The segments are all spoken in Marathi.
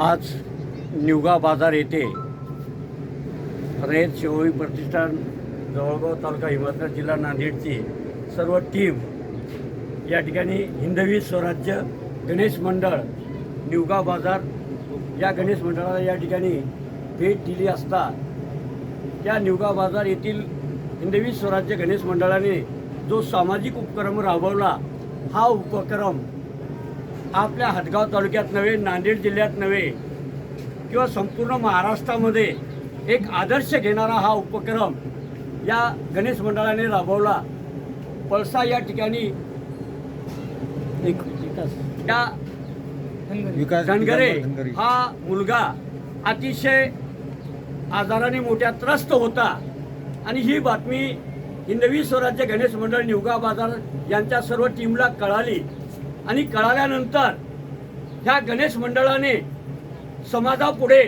आज निवगा बाजार येथे रयत शिवळी प्रतिष्ठान जवळगाव तालुका हिमाचल जिल्हा नांदेडची सर्व टीम या ठिकाणी हिंदवी स्वराज्य गणेश मंडळ निवगा बाजार या गणेश मंडळाला या ठिकाणी भेट दिली असता त्या निवगा बाजार येथील हिंदवी स्वराज्य गणेश मंडळाने जो सामाजिक उपक्रम राबवला हा उपक्रम आपल्या हदगाव तालुक्यात नव्हे नांदेड जिल्ह्यात नव्हे किंवा संपूर्ण महाराष्ट्रामध्ये एक आदर्श घेणारा हा उपक्रम या गणेश मंडळाने राबवला. पळसा या ठिकाणी विकास. धनगरे. धनगरे. हा मुलगा अतिशय आजाराने मोठ्या त्रस्त होता. आणि ही बातमी हिंदवी स्वराज्य गणेश मंडळ निवगा बाजार यांच्या सर्व टीमला कळाली. आणि कळाल्यानंतर ह्या गणेश मंडळाने समाजापुढे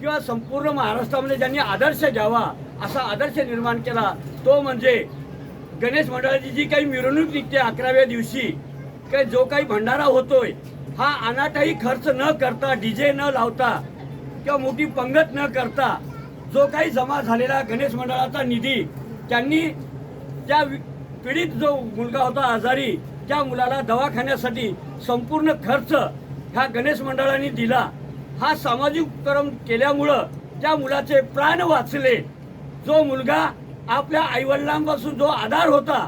किंवा संपूर्ण महाराष्ट्रामध्ये ज्यांनी आदर्श घ्यावा असा आदर्श निर्माण केला तो म्हणजे गणेश मंडळाची जी काही मिरवणूक निघते अकराव्या दिवशी काही जो काही भंडारा होतोय हा अनाटाही खर्च न करता डीजे न लावता किंवा मोठी पंगत न करता जो काही जमा झालेला गणेश मंडळाचा निधी त्यांनी त्या पीडित जो मुलगा होता आजारी त्या मुलाला दवाखान्यासाठी संपूर्ण खर्च ह्या गणेश मंडळाने दिला. हा सामाजिक उपक्रम केल्यामुळं त्या मुलाचे प्राण वाचले. जो मुलगा आपल्या आईवडिलांपासून जो आधार होता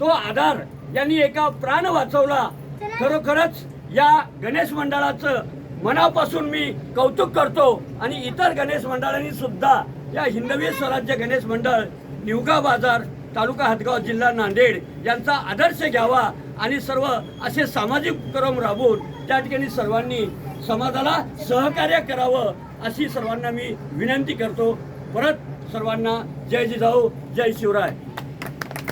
तो आधार यांनी एका प्राण वाचवला. खरोखरच या गणेश मंडळाचं मनापासून मी कौतुक करतो आणि इतर गणेश मंडळांनी सुद्धा या हिंदवी स्वराज्य गणेश मंडळ निवगा बाजार तालुका हदगाव जिल्हा नांदेड यांचा आदर्श घ्यावा आणि सर्व असे सामाजिक उपक्रम राबवून त्या ठिकाणी सर्वांनी समाजाला सहकार्य करावं अशी सर्वांना मी विनंती करतो. परत सर्वांना जय जिजाऊ जय शिवराय.